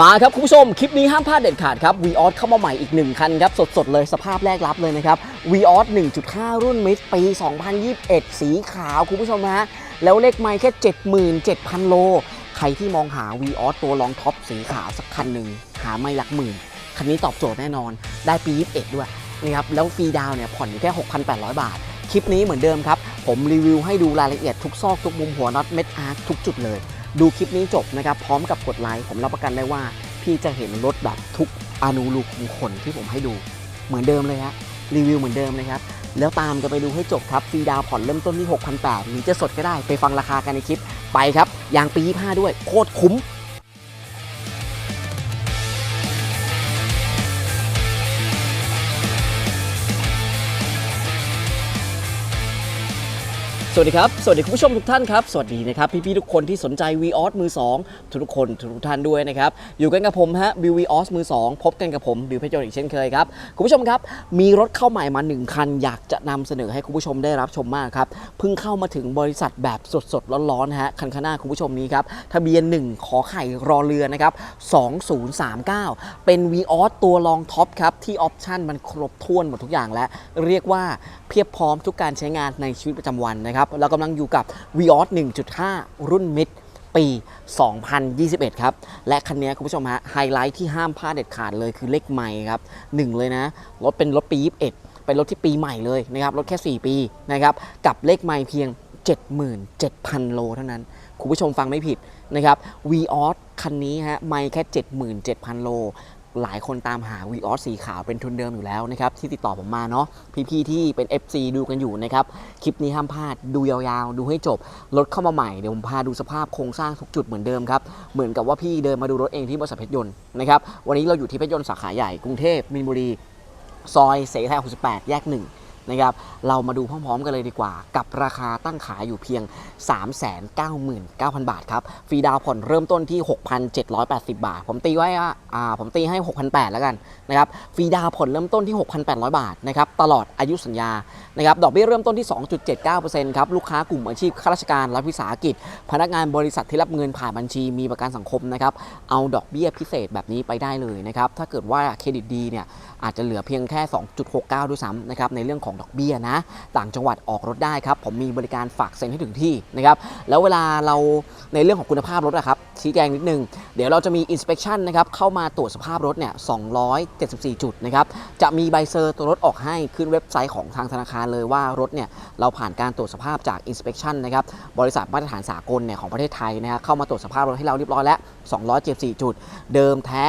มาครับคุณผู้ชม คลิปนี้ห้ามพลาดเด็ดขาดครับ v ีออเข้ามาใหม่อีก 1 คันครับ สดๆ เลยสภาพแรกรับเลยนะครับ v ีออ1.5 รุ่นมิดปี 2021 สีขาวคุณผู้ชมฮะ แล้วเลขไม่แค่ 77,000 โล ใครที่มองหา v ีออตัวรองท็อปสีขาวสักคันหนึ่ง หาไม่หลักหมื่น คันนี้ตอบโจทย์แน่นอน ได้ปี 21 ด้วยนะครับ แล้วฟรีดาวน์เนี่ยผ่อนอยู่แค่ 6,800 บาท คลิปนี้เหมือนเดิมครับ ผมรีวิวให้ดูรายละเอียดทุกซอกทุกมุมหัวน็อตเม็ดอาร์ทุกจุดเลย ดูคลิปนี้จบนะครับพร้อมกับกดไลค์ผมรับประกันได้ว่า พี่จะเห็นรถแบบทุกอนุรูขุมขนที่ผมให้ดู เหมือนเดิมเลยฮะรีวิวเหมือนเดิมเลยครับ แล้วตามกันไปดูให้จบครับฟรีดาวผ่อนเริ่มต้นที่ 6,800หรือจะสดก็ได้ไปฟังราคากันในคลิปไปครับยางปี 25 ด้วยโคตรคุ้ม สวัสดีครับ สวัสดีคุณผู้ชมทุกท่านครับ สวัสดีนะครับพี่ๆทุกคนที่สนใจ v ีออสมือ 2 ทุกคนทุกท่านด้วยนะครับ อยู่กันกับผมฮะบิววีออสมือ 2 พบกันกับผมบิวเพชรยนต์อีกเช่นเคยครับ คุณผู้ชมครับ มีรถเข้าใหม่มา 1 คัน อยากจะนำเสนอให้คุณผู้ชมได้รับชมมากครับ เพิ่งเข้ามาถึงบริษัทแบบสดๆร้อนๆฮะคันข้างหน้าคุณผู้ชมนี้ครับทะเบียน 1 ขอไข่รอเรือนะครับ2039 เป็น v ีออสตัวรองท็อปครับที่ออปชั่นมันครบถ้วนหมดทุกอย่างแล้วเรียกว่าเพียบพร้อมทุกการใช้งานในชีวิตประจำวันนะครับ เรากำลังอยู่กับ v ีออส1.5 รุ่นมิดปี 2021 ครับ และคันนี้คุณผู้ชมฮะไฮไลท์ที่ห้ามพลาดเด็ดขาดเลยคือเลขใหม่ครับหนึ่งเลยนะ รถเป็นรถปี 21 เป็นรถที่ปีใหม่เลยนะครับ รถแค่ 4 ปีนะครับ กับเลขใหม่เพียง 77,000 โลเท่านั้น คุณผู้ชมฟังไม่ผิดนะครับ v ีออสคันนี้ฮะไม่แค่ 77,000 โล หลายคนตามหา v ีออสสีขาวเป็นทุนเดิมอยู่แล้วนะครับ ที่ติดต่อผมมาเนาะพี่ๆที่เป็น FC ดูกันอยู่นะครับ คลิปนี้ห้ามพลาดดูยาวๆ ดูให้จบ รถเข้ามาใหม่เดี๋ยวผมพาดูสภาพโครงสร้างทุกจุดเหมือนเดิมครับ เหมือนกับว่าพี่เดินมาดูรถเองที่บริษัทเพชรยนต์นะครับวันนี้เราอยู่ที่เพชรยนต์สาขาใหญ่กรุงเทพมินบุรี ซอยเสรีไทย68 แยก1 นะครับเรามาดูพร้อมๆกันเลยดีกว่า กับราคาตั้งขายอยู่เพียง 399,000 บาทครับฟรีดาวผ่อนเริ่มต้นที่ 6,780 บาท ผมตีไว้ว่าอ่าผมตีให้ 6,800แล้วกันนะครับฟรีดาวผ่อนเริ่มต้นที่ 6,800 บาทนะครับตลอดอายุสัญญานะครับดอกเบี้ยเริ่มต้นที่ 2.79%ครับลูกค้ากลุ่มอาชีพข้าราชการรัฐวิสาหกิจ พนักงานบริษัทที่รับเงินผ่านบัญชีมีประกันสังคมนะครับเอาดอกเบี้ยพิเศษแบบนี้ไปได้เลยนะครับถ้าเกิดว่าเครดิตดีเนี่ยอาจจะเหลือเพียงแค่ 2.69 ด้วยซ้ำนะครับในเรื่องของดอกเบี้ยนะต่างจังหวัดออกรถได้ครับ ผมมีบริการฝากเซ็นให้ถึงที่นะครับแล้วเวลาเราในเรื่องของคุณภาพรถอะครับชี้แจงนิดนึง เดี๋ยวเราจะมี inspection นะครับเข้ามาตรวจสภาพรถเนี่ย 274 จุดนะครับจะมีใบเซอร์ตัวรถออกให้ขึ้นเว็บไซต์ของทางธนาคารเลยว่ารถเนี่ยเราผ่านการตรวจสภาพจาก inspection นะครับบริษัทมาตรฐานสากลเนี่ยของประเทศไทยนะฮะเข้ามาตรวจสภาพรถให้เราเรียบร้อยแล้ว 274 จุด เดิมแท้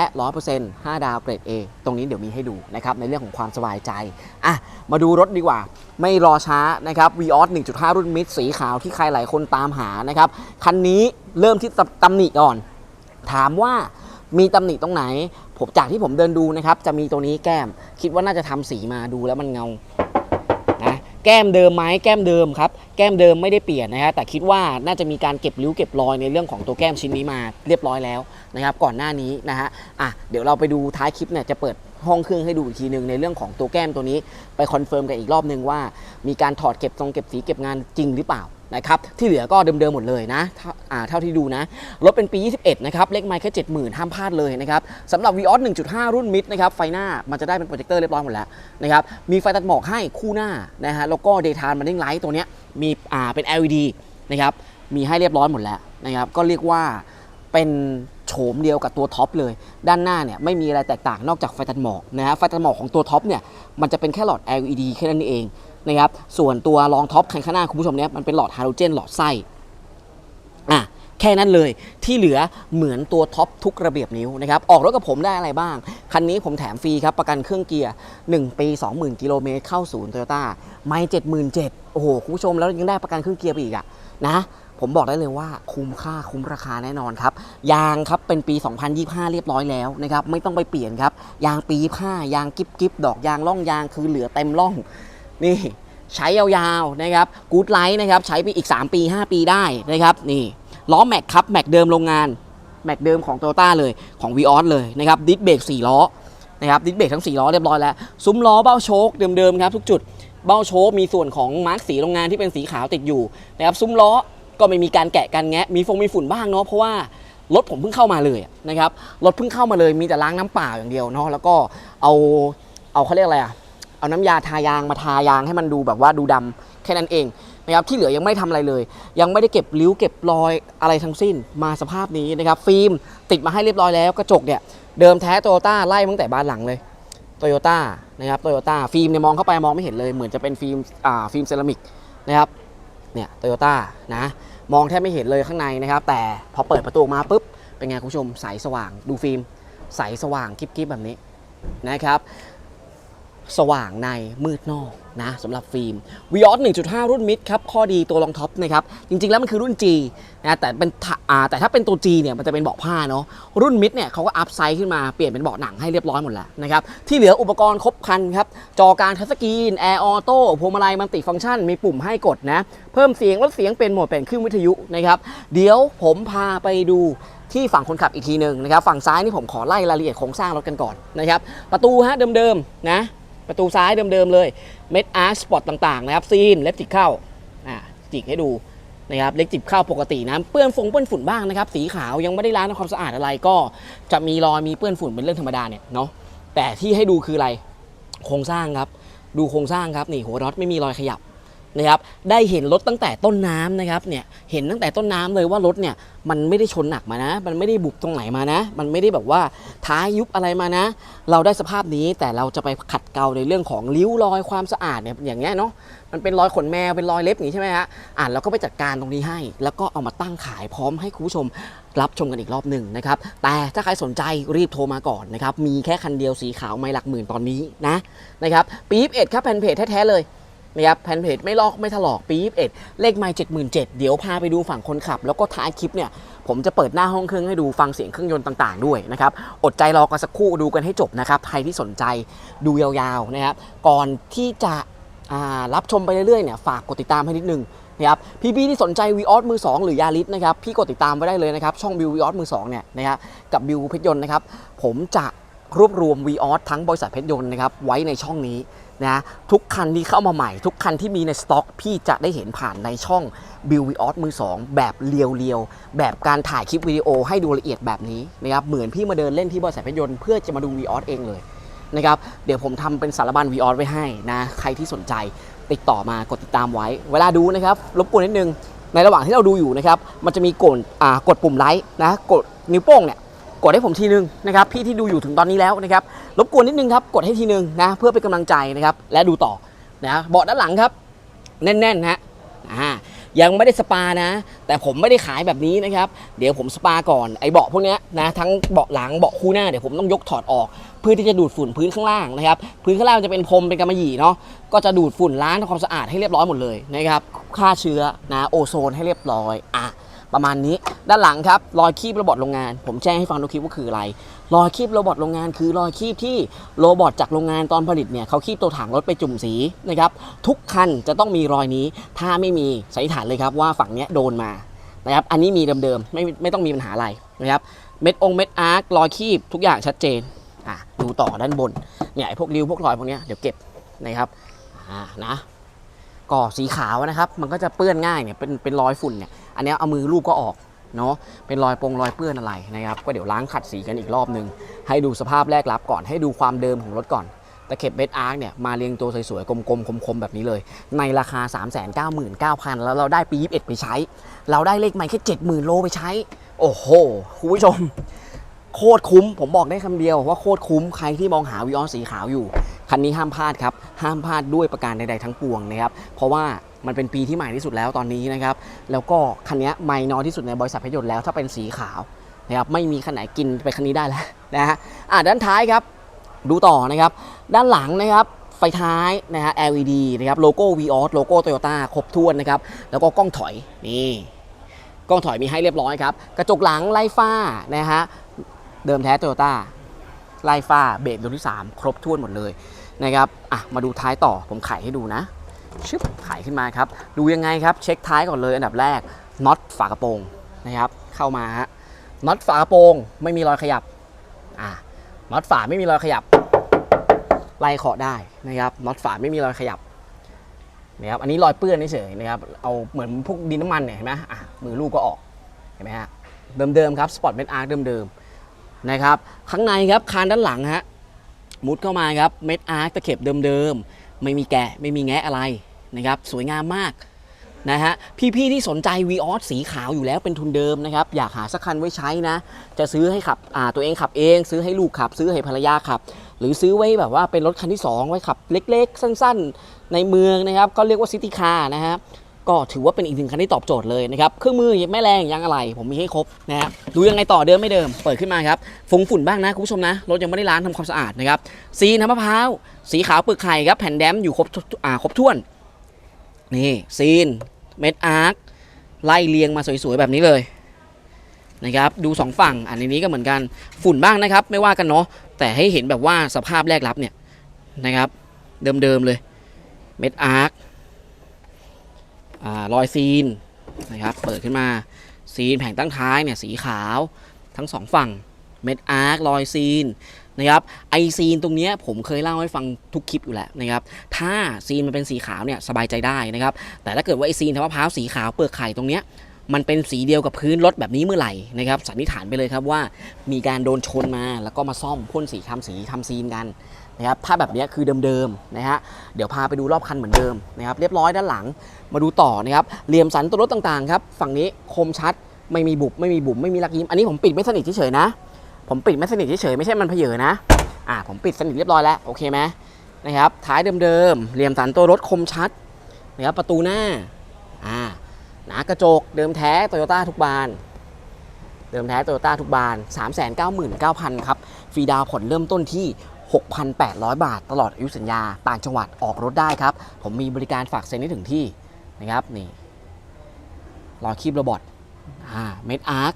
100% 5 ดาวเกรด A ตรงนี้เดี๋ยวมีให้ดูนะครับในเรื่องของความสบายใจอะมาดูรถดีกว่า ไม่รอช้านะครับ v ีออส1.5 รุ่นมิดสีขาวที่ใครหลายคนตามหานะครับคันนี้เริ่มที่ตำหนิก่อน ถามว่ามีตำหนิตรงไหน ผมจากที่ผมเดินดูนะครับ จะมีตัวนี้แก้ม คิดว่าน่าจะทำสีมาดูแล้วมันเงานะแก้มเดิมไหมแก้มเดิมครับ แก้มเดิมไม่ได้เปลี่ยนนะฮะแต่คิดว่าน่าจะมีการเก็บริ้วเก็บรอยในเรื่องของตัวแก้มชิ้นนี้มาเรียบร้อยแล้วนะครับ ก่อนหน้านี้นะฮะอะเดี๋ยวเราไปดูท้ายคลิปเนี่ยจะเปิด ห้องเครื่องให้ดูอีกทีหนึ่งในเรื่องของตัวแก้มตัวนี้ไปคอนเฟิร์มกันอีกรอบหนึ่งว่า มีการถอดเก็บทรงเก็บสีเก็บงานจริงหรือเปล่านะครับที่เหลือก็เดิมๆหมดเลยนะเท่าท่าที่ดูนะ รถเป็นปี 21 นะครับเลขไมค์แค่ 70,000 ห้ามพลาดเลยนะครับสำหรับ v ีออส1.5 รุ่นมิดนะครับไฟหน้ามันจะได้เป็นโปรเจคเตอร์เรียบร้อยหมดแล้วนะครับมีไฟตัดหมอกให้คู่หน้านะฮะแล้วก็ daytime running light ตัวเนี้ยมีอ่าเป็น LED นะครับมีให้เรียบร้อยหมดแล้วนะครับก็เรียกว่าเป็น โฉมเดียวกับตัวท็อปเลย ด้านหน้าเนี่ยไม่มีอะไรแตกต่างนอกจากไฟตัดหมอกนะฮะไฟตัดหมอกของตัวท็อปเนี่ยมันจะเป็นแค่หลอด LED แค่นั้นเองนะครับส่วนตัวรองท็อปคันข้างหน้าคุณผู้ชมเนี่ยมันเป็นหลอดฮาโลเจนหลอดไส้อะแค่นั้นเลยที่เหลือเหมือนตัวท็อปทุกระเบียบนิ้วนะครับออกรถกับผมได้อะไรบ้าง คันนี้ผมแถมฟรีครับ ประกันเครื่องเกียร์ 1 ปี 20,000 กิโลเมตรเข้าศูนย์โตโยต้าไม่77,000โอ้โห คุณผู้ชมแล้วยังได้ประกันเครื่องเกียร์ไปอีกอะนะ ผมบอกได้เลยว่าคุ้มค่าคุ้มราคาแน่นอนครับ ยางครับเป็นปี 2025 เรียบร้อยแล้วนะครับ ไม่ต้องไปเปลี่ยนครับ ยางปี25ยางกิบกิบดอกยางล่องยางคือเหลือเต็มล่อง นี่ใช้ยาวๆนะครับกูดไลท์นะครับใช้ไปอีก 3 ปี 5 ปีได้นะครับนี่ล้อแม็กครับแม็กเดิมโรงงานแม็กเดิมของโตโยต้าเลยของ v ีออสเลยนะครับดิสเบรก4ล้อนะครับดิสเบรกทั้ง 4 ล้อเรียบร้อยแล้ว ซุ้มล้อเบ้าโชคเดิมๆครับทุกจุดเบ้าโชคมีส่วนของมาร์กสีโรงงานที่เป็นสีขาวติดอยู่นะครับซุ้มล้อ ก็ไม่มีการแกะกันแงะมีฟงมีฝุ่นบ้างเนาะเพราะว่ารถผมเพิ่งเข้ามาเลยนะครับรถเพิ่งเข้ามาเลยมีแต่ล้างน้ำเปล่าอย่างเดียวเนาะแล้วก็เอาเอาเขาเรียกอะไรอะเอาน้ำยาทายางมาทายางให้มันดูแบบว่าดูดำแค่นั้นเองนะครับที่เหลือยังไม่ทำอะไรเลย ยังไม่ได้เก็บริ้วเก็บรอยอะไรทั้งสิ้นมาสภาพนี้นะครับฟิล์มติดมาให้เรียบร้อยแล้วกระจกเนี่ยเดิมแท้โตโยต้าไล่มาตั้งแต่บ้านหลังเลยโตโยต้านะครับโตโยต้าฟิล์มเนี่ยมองเข้าไปมองไม่เห็นเลยเหมือนจะเป็นฟิล์มอ่าฟิล์มเซรามิกนะครับ เนี่ยโตโยต้านะมองแทบไม่เห็นเลยข้างในนะครับ แต่พอเปิดประตูมาปุ๊บ เป็นไงคุณผู้ชมใสสว่างดูฟิล์มใสสว่างกิ๊บๆแบบนี้นะครับ สว่างในมืดนอก นะสำหรับฟิล์ม v ีออส1.5 รุ่นมิดครับ ข้อดีตัวรองท็อปนะครับ จริง ๆ แล้วมันคือรุ่น G นะแต่เป็นถ้าอ่าแต่ถ้าเป็นตัว G เนี่ยมันจะเป็นเบาะผ้าเนาะรุ่นมิดเนี่ยเขาก็อัพไซส์ขึ้นมาเปลี่ยนเป็นเบาะหนังให้เรียบร้อยหมดแล้วนะครับ ที่เหลืออุปกรณ์ครบครันครับ จอการทัชสกรีนแอร์ออโต้พวงมาลัยมันติฟังก์ชัน มีปุ่มให้กดนะ เพิ่มเสียงลดเสียงเป็นโหมดเป็นคลื่นวิทยุนะครับเดี๋ยวผมพาไปดูที่ฝั่งคนขับอีกทีหนึ่งนะครับฝั่งซ้ายนี่ผมขอไล่รายละเอียดโครงสร้างรถกันก่อนนะครับประตูฮะเดิมๆนะ ประตูซ้ายเดิมๆเลยเม็ดอาร์สปอตต่างๆนะครับซีนเล็บจิกเข้าอ่าจิกให้ดูนะครับเล็กจิบเข้าปกตินะเปื้อนฟงเปื้อนฝุ่นบ้างนะครับสีขาวยังไม่ได้ล้างทำความสะอาดอะไรก็จะมีรอยมีเปื้อนฝุ่นเป็นเรื่องธรรมดาเนี่ยเนาะแต่ที่ให้ดูคืออะไรโครงสร้างครับ ดูโครงสร้างครับนี่หัวน็อตไม่มีรอยขยับ นะครับได้เห็นรถตั้งแต่ต้นน้ำนะครับเนี่ยเห็นตั้งแต่ต้นน้ำเลยว่ารถเนี่ยมันไม่ได้ชนหนักมานะ มันไม่ได้บุบตรงไหนมานะ มันไม่ได้แบบว่าท้ายยุบอะไรมานะ เราได้สภาพนี้แต่เราจะไปขัดเกลาในเรื่องของริ้วรอยความสะอาดเนี่ยอย่างเงี้ยเนาะมันเป็นรอยขนแมวเป็นรอยเล็บอย่างนี้ใช่ไหมฮะอ่านเราก็ไปจัดการตรงนี้ให้ แล้วก็เอามาตั้งขายพร้อมให้คุณผู้ชมรับชมกันอีกรอบหนึ่งนะครับแต่ถ้าใครสนใจรีบโทรมาก่อนนะครับมีแค่คันเดียวสีขาวไม่หลักหมื่นตอนนี้นะนะครับปี๊บเอ็ดครับแผ่นเพจแท้ๆเลย นะครับแผ่นเพจไม่ลอกไม่ถลอกปี๊บเอ็ดเลขไม่เจ็ดหมื่นเจ็ดเดี๋ยวพาไปดูฝั่งคนขับ แล้วก็ท้ายคลิปเนี่ยผมจะเปิดหน้าห้องเครื่องให้ดูฟังเสียงเครื่องยนต์ต่างๆด้วยนะครับ อดใจรอกันสักครู่ดูกันให้จบนะครับ ใครที่สนใจดูยาวๆนะครับ ก่อนที่จะรับชมไปเรื่อยๆเนี่ยฝากกดติดตามให้นิดนึงนะครับพี่ๆที่สนใจวีออสมือ 2 หรือยาริสนะครับพี่กดติดตามไว้ได้เลยนะครับ ช่องบิววีออสมือ2เนี่ยนะครับกับบิวเพชรยนต์นะครับผมจะรวบรวมวีออสทั้งบริษัทเพชรยนต์นะครับไว้ในช่องนี้ นะทุกคันที่เข้ามาใหม่ ทุกคันที่มีในสต็อก พี่จะได้เห็นผ่านในช่อง b i l l v i o s มือ 2 แบบเรียวๆ แบบการถ่ายคลิปวิดีโอให้ดูละเอียดแบบนี้นะครับเหมือนพี่มาเดินเล่นที่บริษัทพยนต์เพื่อจะมาดู v ีออสเองเลยนะครับเดี๋ยวผมทำเป็นสารบัญ v ีออสไว้ให้นะใครที่สนใจติดต่อมากดติดตามไว้ เวลาดูนะครับรบกวนนิดนึงในระหว่างที่เราดูอยู่นะครับมันจะมีกดอ่ากดปุ่มไลค์นะกดนิ้วโป้งเนี่ย กดให้ผมทีนึงนะครับพี่ที่ดูอยู่ถึงตอนนี้แล้วนะครับรบกวนนิดนึงครับกดให้ทีนึงนะเพื่อเป็นกำลังใจนะครับและดูต่อนะเบาะด้านหลังครับ แน่นๆนะฮะอ่ายังไม่ได้สปานะ แต่ผมไม่ได้ขายแบบนี้นะครับ เดี๋ยวผมสปาก่อนไอ้เบาะพวกเนี้ยนะทั้งเบาะหลังเบาะคู่หน้าเดี๋ยวผมต้องยกถอดออก เพื่อที่จะดูดฝุ่นพื้นข้างล่างนะครับพื้นข้างล่างจะเป็นพรมเป็นกำมะหยี่เนาะก็จะดูดฝุ่นล้างทำความสะอาดให้เรียบร้อยหมดเลยนะครับฆ่าเชื้อนะโอโซนให้เรียบร้อยอะ ประมาณนี้ ด้านหลังครับรอยคีบโรบอทโรงงาน ผมแจ้งให้ฟังทุกคลิปว่าคืออะไรรอยคีบโรบอทโรงงานคือรอยคีบที่โรบอทจากโรงงานตอนผลิตเนี่ยเขาคีบตัวถังรถไปจุ่มสีนะครับทุกคันจะต้องมีรอยนี้ ถ้าไม่มีสันนิษฐานเลยครับว่าฝั่งเนี้ยโดนมานะครับอันนี้มีเดิมๆไม่ไม่ต้องมีปัญหาอะไรนะครับเม็ดองเม็ดอาร์ครอยคีบทุกอย่างชัดเจนอะดูต่อด้านบนเนี่ยพวกริ้วพวกรอยพวกเนี้ยเดี๋ยวเก็บนะครับอ่านะ ก็สีขาวนะครับ มันก็จะเปื้อนง่ายเนี่ยเป็นเป็นรอยฝุ่นเนี่ยอันนี้เอามือลูบก็ออกเนาะเป็นรอยปงรอยเปื้อนอะไรนะครับก็เดี๋ยวล้างขัดสีกันอีกรอบนึง ให้ดูสภาพแรกรับก่อนให้ดูความเดิมของรถก่อนตะเข็บเบสอาร์คเนี่ยมาเรียงตัวสวยๆ กลมๆ คมๆ แบบนี้เลย ในราคา 399,000 แล้วเราได้ปี 21 ไปใช้ เราได้เลขใหม่แค่ 70,000 โลไปใช้ โอ้โห คุณผู้ชม โคตรคุ้ม ผมบอกได้คำเดียวว่าโคตรคุ้มใครที่มองหาวิออสสีขาวอยู่ คันนี้ห้ามพลาดครับ ห้ามพลาดด้วยประการใดๆทั้งปวงนะครับ เพราะว่ามันเป็นปีที่ใหม่ที่สุดแล้วตอนนี้นะครับ แล้วก็คันนี้ไม่น้อยที่สุดในบริษัทพยนต์แล้วถ้าเป็นสีขาวนะครับไม่มีคันไหนกินไปคันนี้ได้แล้วนะฮะอะด้านท้ายครับ ดูต่อนะครับ ด้านหลังนะครับไฟท้ายนะฮะ LED นะครับโลโก้ Vios โลโก้ Toyota ครบถ้วนนะครับ แล้วก็กล้องถอยนี่กล้องถอยมีให้เรียบร้อยครับ กระจกหลังไล่ฟ้านะฮะ เดิมแท้ Toyota ไล่ฟ้าเบรกดวงที่ 3 ครบถ้วนหมดเลยนะครับอะมาดูท้ายต่อผมไขให้ดูนะชึบไขขึ้นมาครับ ดูยังไงครับ เช็คท้ายก่อนเลยอันดับแรกน็อตฝากระโปรงนะครับ เข้ามาฮะน็อตฝากระโปรงไม่มีรอยขยับอะน็อตฝาไม่มีรอยขยับไล่เคาะได้นะครับน็อตฝาไม่มีรอยขยับนะครับอันนี้รอยเปื้อนเฉยนะครับเอาเหมือนพวกดินน้ำมันเนี่ยเห็นไหมอะมือลูกก็ออกเห็นไหมฮะเดิมๆครับสปอร์ตเมดอาร์เดิมๆ นะครับข้างในครับคานด้านหลังฮะมุดเข้ามาครับเม็ดอาร์คตะเข็บเดิมๆ ไม่มีแกะไม่มีแงะอะไรนะครับสวยงามมากนะฮะพี่ๆที่สนใจ v ีออสสีขาวอยู่แล้วเป็นทุนเดิมนะครับอยากหาสักคันไว้ใช้นะ จะซื้อให้ขับตัวเองขับเอง ซื้อให้ลูกขับ ซื้อให้ภรรยาขับ หรือซื้อไว้แบบว่าเป็นรถคันที่ 2 ไว้ขับ เล็กๆ สั้นๆ ในเมืองนะครับ ก็เรียกว่าซิตี้คาร์นะฮะ ก็ถือว่าเป็นอีกหนึ่งคันที่ตอบโจทย์เลยนะครับเครื่องมือแม่แรงยางอะไรผมมีให้ครบนะฮะดูยังไงต่อเดิมไม่เดิม เปิดขึ้นมาครับฟงฝุ่นบ้างนะคุณผู้ชมนะรถยังไม่ได้ล้างทำความสะอาดนะครับสีน้ำมะพร้าวสีขาวเปลือกไข่ครับแผ่นแดมอยู่ครบอ่าครบถ้วนนี่ซีนเม็ดอาร์คไล่เรียงมาสวยๆแบบนี้เลยนะครับดูสองฝั่งอันนี้ก็เหมือนกันฝุ่นบ้างนะครับ ไม่ว่ากันเนาะแต่ให้เห็นแบบว่าสภาพแรกรับเนี่ยนะครับ เดิมๆเลยเม็ดอาร์ค รอยซีนนะครับเปิดขึ้นมาซีนแผงตั้งท้ายเนี่ยสีขาวทั้งสองฝั่งเม็ดอาร์ครอยซีนนะครับไอซีนตรงเนี้ยผมเคยเล่าให้ฟังทุกคลิปอยู่แล้วนะครับถ้าซีนมันเป็นสีขาวเนี่ยสบายใจได้นะครับแต่ถ้าเกิดว่าไอซีนทำมะพร้าวสีขาวเปลือกไข่ตรงเนี้ยมันเป็นสีเดียวกับพื้นรถแบบนี้เมื่อไหร่นะครับสันนิษฐานไปเลยครับว่ามีการโดนชนมาแล้วก็มาซ่อมพ่นสีทำสีทำซีนกัน นะครับถ้าแบบนี้คือเดิมๆนะฮะเดี๋ยวพาไปดูรอบคันเหมือนเดิมนะครับเรียบร้อยด้านหลังมาดูต่อนะครับเหลี่ยมสันตัวรถต่างๆครับฝั่งนี้คมชัดไม่มีบุบไม่มีบุ๋มไม่มีลักยิ้มอันนี้ผมปิดไม่สนิทเฉยๆนะ ผมปิดไม่สนิทเฉยๆไม่ใช่มันเพเยอนะอ่าผมปิดสนิทเรียบร้อยแล้วโอเคไหมนะครับท้ายเดิมๆเหลี่ยมสันตัวรถคมชัดนะครับประตูหน้าอ่าหนากระจกเดิมแท้โตโยต้าทุกบานเดิมแท้โตโยต้าทุกบาน 399,000ครับ ฟรีดาวผ่อนเริ่มต้นที่ 6,800 บาท ตลอดอายุสัญญาต่างจังหวัดออกรถได้ครับ ผมมีบริการฝากเซ็นให้ถึงที่นะครับนี่รอคีบโรบอทอ่าเม็ดอาร์ค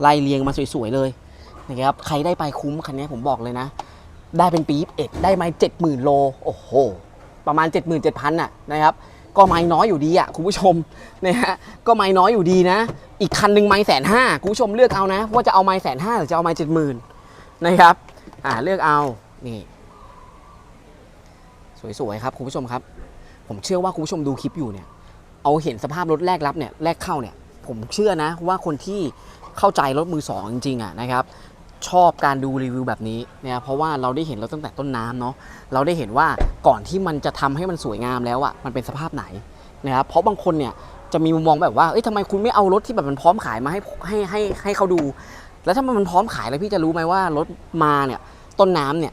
ไล่เรียงมาสวยๆเลยนะครับใครได้ไปคุ้มคันนี้ผมบอกเลยนะ ได้เป็นปี๊บเอ็ดได้ไม้เจ็ดหมื่นโลโอ้โห ประมาณ 77,000น่ะนะครับก็ไม้น้อยอยู่ดีอะคุณผู้ชมนะฮะก็ไม้น้อยอยู่ดีนะ อีกคันหนึ่งไม้แสนห้าคุณผู้ชมเลือกเอานะ ว่าจะเอาไม้แสนห้าหรือจะเอาไม้เจ็ดหมื่นนะครับ อ่าเลือกเอานี่สวยๆครับคุณผู้ชมครับ ผมเชื่อว่าคุณผู้ชมดูคลิปอยู่เนี่ย เอาเห็นสภาพรถแรกรับเนี่ยแรกเข้าเนี่ย ผมเชื่อนะว่าคนที่เข้าใจรถมือสองจริงๆอะนะครับ ชอบการดูรีวิวแบบนี้เนี่ยเพราะว่าเราได้เห็นรถตั้งแต่ต้นน้ำเนาะเราได้เห็นว่าก่อนที่มันจะทำให้มันสวยงามแล้วอะมันเป็นสภาพไหนนะครับเพราะบางคนเนี่ยจะมีมุมมองแบบว่าเอ้ยทำไมคุณไม่เอารถที่แบบมันพร้อมขายมาให้ให้ให้ให้เขาดู แล้วถ้ามันพร้อมขายแล้วพี่จะรู้ไหมว่ารถมาเนี่ยต้นน้ำเนี่ย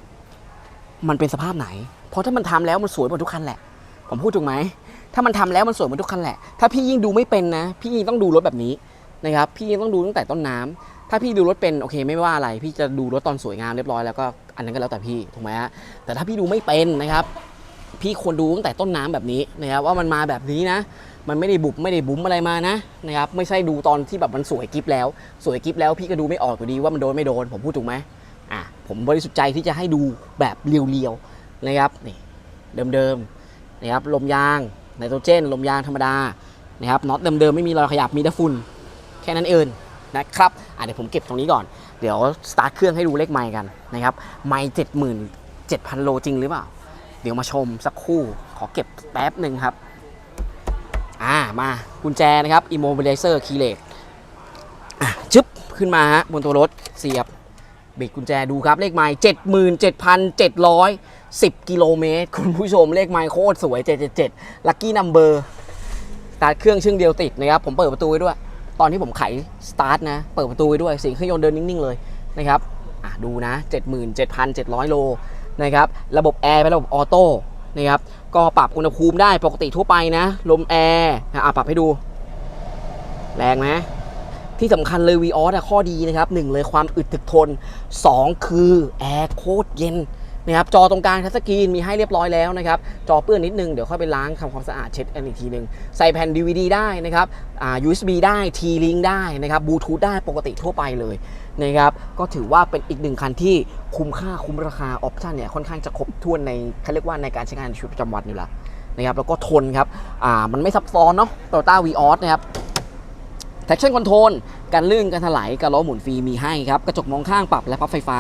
มันเป็นสภาพไหน เพราะถ้ามันทำแล้วมันสวยหมดทุกคันแหละ ผมพูดถูกไหม ถ้ามันทำแล้วมันสวยหมดทุกคันแหละ ถ้าพี่ยิ่งดูไม่เป็นนะ พี่ยิ่งต้องดูรถแบบนี้นะครับ พี่ยิ่งต้องดูตั้งแต่ต้นน้ำถ้าพี่ดูรถเป็นโอเคไม่ว่าอะไร พี่จะดูรถตอนสวยงามเรียบร้อยแล้วก็อันนั้นก็แล้วแต่พี่ถูกไหมฮะ แต่ถ้าพี่ดูไม่เป็นนะครับ พี่ควรดูตั้งแต่ต้นน้ำแบบนี้นะครับว่ามันมาแบบนี้นะ มันไม่ได้บุบไม่ได้บุ๋มอะไรมานะนะครับไม่ใช่ดูตอนที่แบบมันสวยกิฟแล้ว สวยกิฟแล้วพี่ก็ดูไม่ออกอยู่ดีว่ามันโดนไม่โดนผมพูดถูกไหมอะผมบริสุทธิ์ใจที่จะให้ดูแบบเรียวๆนะครับนี่เดิมๆนะครับลมยางไนโตรเจนลมยางธรรมดานะครับน็อตเดิมๆไม่มีรอยขยับมีแต่ฝุ่นแค่นั้นเองนะครับอะเดี๋ยวผมเก็บตรงนี้ก่อนเดี๋ยวสตาร์ทเครื่องให้ดูเลขไมค์กันนะครับไมค์เจ็ดหมื่นเจ็ดพันโลจริงหรือเปล่า เดี๋ยวมาชมสักครู่ขอเก็บแป๊บหนึ่งครับ อ่ามากุญแจนะครับ immobilizer key late อะจึ๊บขึ้นมาฮะบนตัวรถเสียบบิดกุญแจดูครับเลขไมค์เจ็ดหมื่นเจ็ดพันเจ็ดร้อยสิบกิโลเมตร คุณผู้ชมเลขไมค์โคตรสวย 777 lucky number สตาร์ทเครื่องชึ่งเดียวติดนะครับ ผมเปิดประตูไว้ด้วย ตอนที่ผมไขสตาร์ทนะ เปิดประตูไว้ด้วยเสียงเครื่องยนต์เดินนิ่ง ๆ เลยนะครับอะดูนะ 77,700 โลนะครับ ระบบแอร์เป็นระบบออโต้ นะครับก็ปรับอุณหภูมิได้ปกติทั่วไปนะ ลมแอร์อะปรับให้ดู แรงไหมที่สำคัญเลย v ีออสข้อดีนะครับหนึ่งเลยความอึดถึกทน 2 คือแอร์โคตรเย็นนะครับจอตรงกลางทัชสกรีนมีให้เรียบร้อยแล้วนะครับ จอเปื้อนนิดนึง เดี๋ยวค่อยไปล้างทำความสะอาดเช็ดอันอีกทีนึง ใส่แผ่น DVD ได้นะครับอ่า USB ได้ T-Link ได้นะครับบลูทูธได้ปกติทั่วไปเลย นะครับก็ถือว่าเป็นอีกหนึ่งคันที่คุ้มค่าคุ้มราคาออปชันเนี่ยค่อนข้างจะครบถ้วนในเขาเรียกว่าในการใช้งานในชีวิตประจำวันอยู่แล้วนะครับแล้วก็ทนครับอ่ามันไม่ซับซ้อนเนาะ Toyota Vios นะครับ traction control การลื่นการถลายการล้อหมุนฟรีมีให้ครับ กระจกมองข้างปรับและพับไฟฟ้า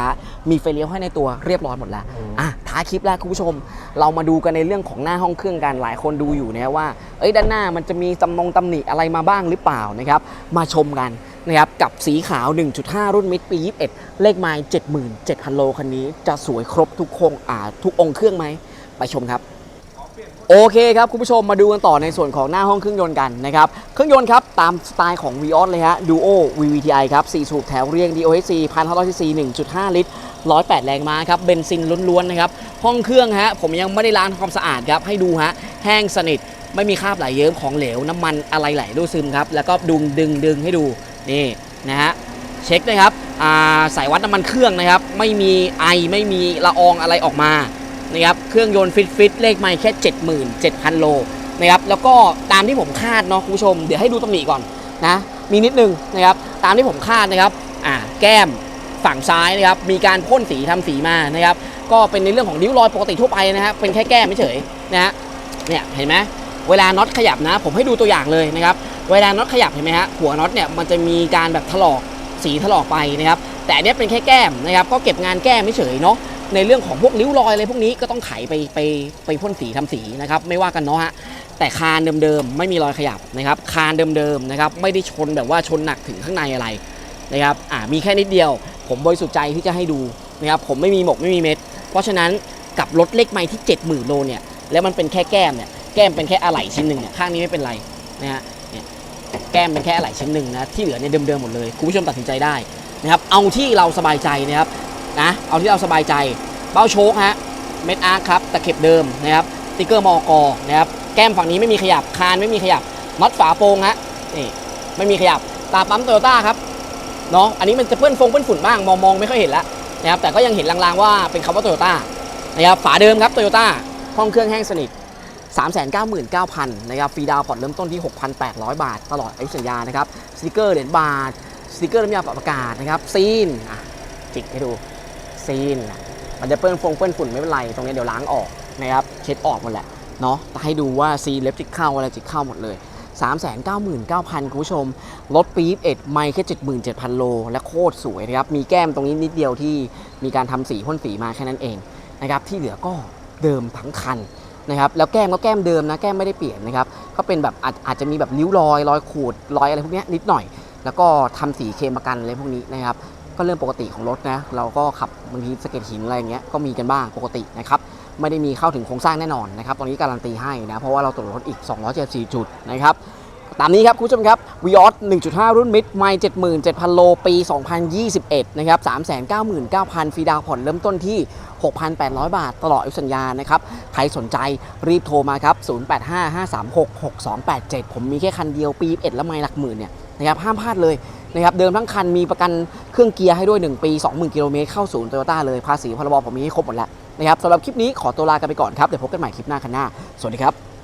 มีไฟเลี้ยวให้ในตัวเรียบร้อยหมดแล้วอะท้ายคลิปแรกคุณผู้ชม เรามาดูกันในเรื่องของหน้าห้องเครื่องกันหลายคนดูอยู่นะว่า เอ้ยด้านหน้ามันจะมีตำนงตำหนิอะไรมาบ้างหรือเปล่านะครับ มาชมกัน นะครับกับสีขาว 1.5 รุ่นมิดปี 21 เลขไมล์77,000 โลคันนี้จะสวยครบทุกคงอ่าทุกองค์เครื่องไหม ไปชมครับ โอเคครับ คุณผู้ชมมาดูกันต่อในส่วนของหน้าห้องเครื่องยนต์กันนะครับ เครื่องยนต์ครับ ตามสไตล์ของ v ีออสเลยฮะ Duo VVTi ครับ4สูบแถวเรียง DOHC 1,500 cc 1.5 ลิตร 108 แรงม้าครับเบนซินล้วนๆนะครับห้องเครื่องฮะผมยังไม่ได้ล้างทำความสะอาดครับให้ดูฮะแห้งสนิทไม่มีคราบไหลเยิ้มของเหลวน้ำมันอะไรไหลดูซึมครับแล้วก็ดึงดึงดึงให้ดู นี่นะฮะเช็คนะครับสายวัดน้ำมันเครื่องนะครับ ไม่มีไอไม่มีละอองอะไรออกมานะครับเครื่องยนต์ฟิตฟิตเลขไม่แค่ 77,000 โลนะครับแล้วก็ตามที่ผมคาดเนาะคุณผู้ชม เดี๋ยวให้ดูตำหนิก่อนนะมีนิดนึงนะครับตามที่ผมคาดนะครับอ่าแก้มฝั่งซ้ายนะครับมีการพ่นสีทำสีมานะครับก็เป็นในเรื่องของริ้วรอยปกติทั่วไปนะครับเป็นแค่แก้มไม่เฉยนะฮะเนี่ยเห็นไหมเวลาน็อตขยับนะ ผมให้ดูตัวอย่างเลยนะครับ เวลาน็อตขยับเห็นไหมฮะหัวน็อตเนี่ยมันจะมีการแบบถลอกสีถลอกไปนะครับแต่อันเนี้ยเป็นแค่แก้มนะครับก็เก็บงานแก้มไม่เฉยเนาะในเรื่องของพวกริ้วรอยอะไรพวกนี้ก็ต้องไถไปไปไปพ่นสีทำสีนะครับไม่ว่ากันเนาะฮะแต่คานเดิมๆไม่มีรอยขยับนะครับคานเดิมๆนะครับไม่ได้ชนแบบว่าชนหนักถึงข้างในอะไรนะครับอ่ามีแค่นิดเดียว ผมบริสุทธิ์ใจที่จะให้ดูนะครับผมไม่มีหมกไม่มีเม็ด เพราะฉะนั้นกับรถเล็กไม้ที่ 70,000โลเนี่ยแล้วมันเป็นแค่แก้มเนี่ยแก้มเป็นแค่อะไหล่ชิ้นหนึ่งเนี่ยข้างนี้ไม่เป็นไรนะฮะ แก้มเป็นแค่อะไหล่ชิ้นหนึ่งนะที่เหลือเนี่ยเดิมๆหมดเลยคุณผู้ชมตัดสินใจได้นะครับเอาที่เราสบายใจนะครับนะเอาที่เราสบายใจเบ้าโชคฮะเม็ดอาร์ครับตะเข็บเดิมนะครับสติ๊กเกอร์มอกนะครับแก้มฝั่งนี้ไม่มีขยับคานไม่มีขยับน็อตฝาโปรงฮะนี่ไม่มีขยับตาปั๊มโตโยต้าครับเนาะอันนี้มันจะเปื้อนฟงเปื้อนฝุ่นบ้างมองมองไม่ค่อยเห็นแล้วนะครับแต่ก็ยังเห็นลางๆว่าเป็นคำว่าโตโยต้านะครับฝาเดิมครับโตโยต้าห้องเครื่องแห้งสนิท 399,000นะครับฟรีดาวน์ผ่อนเริ่มต้นที่ 6,800 บาท ตลอดอายุสัญญานะครับสติกเกอร์เหรียญบาทสติกเกอร์น้ำยาปรับอากาศนะครับซีนอะจิกให้ดูซีนอะมันจะเปื้อนฟงเปื้อนฝุ่นไม่เป็นไร ตรงนี้เดี๋ยวล้างออกนะครับเช็ดออกหมดแหละเนาะให้ดูว่าซีนเล็บจิกเข้าอะไรจิกเข้าหมดเลย399,000คุณผู้ชม รถปี๊บเอ็ดไม่แค่ 77,000 โล และโคตรสวยนะครับ มีแก้มตรงนี้นิดเดียวที่มีการทำสีพ่นสีมาแค่นั้นเองนะครับ ที่เหลือก็เดิมทั้งคัน นะครับแล้วแก้มก็แก้มเดิมนะแก้มไม่ได้เปลี่ยนนะครับก็เป็นแบบอาจอาจจะมีแบบริ้วรอยรอยขูดรอยอะไรพวกนี้นิดหน่อย แล้วก็ทำสีเคมประกันอะไรพวกนี้นะครับก็เรื่องปกติของรถนะเราก็ขับบางทีสะเก็ดหินอะไรอย่างเงี้ยก็มีกันบ้างปกตินะครับไม่ได้มีเข้าถึงโครงสร้างแน่นอนนะครับตรงนี้การันตีให้นะเพราะว่าเราตรวจรถอีก 274 จุดนะครับ ตามนี้ครับคุณผู้ชมครับ v ีออส1.5 รุ่นมิดไม่77,000 โล ปี 2021 นะครับ 399,000 ฟรีดาวผ่อนเริ่มต้นที่ 6,800 บาทตลอดอายุสัญญานะครับ ใครสนใจรีบโทรมาครับ 0855366287 ผมมีแค่คันเดียวปี 1 แล้วไม่หลักหมื่นเนี่ยนะครับห้ามพลาดเลยนะครับเดิมทั้งคันมีประกันเครื่องเกียร์ให้ด้วย 1 ปี 20,000 กิโลเมตรเข้าศูนย์โตโยต้าเลยภาษีพรบผมมีให้ครบหมดแล้วนะครับสำหรับคลิปนี้ขอตัวลากันไปก่อนครับเดี๋ยวพบกันใหม่คลิปหน้าคันหน้า สวัสดีครับ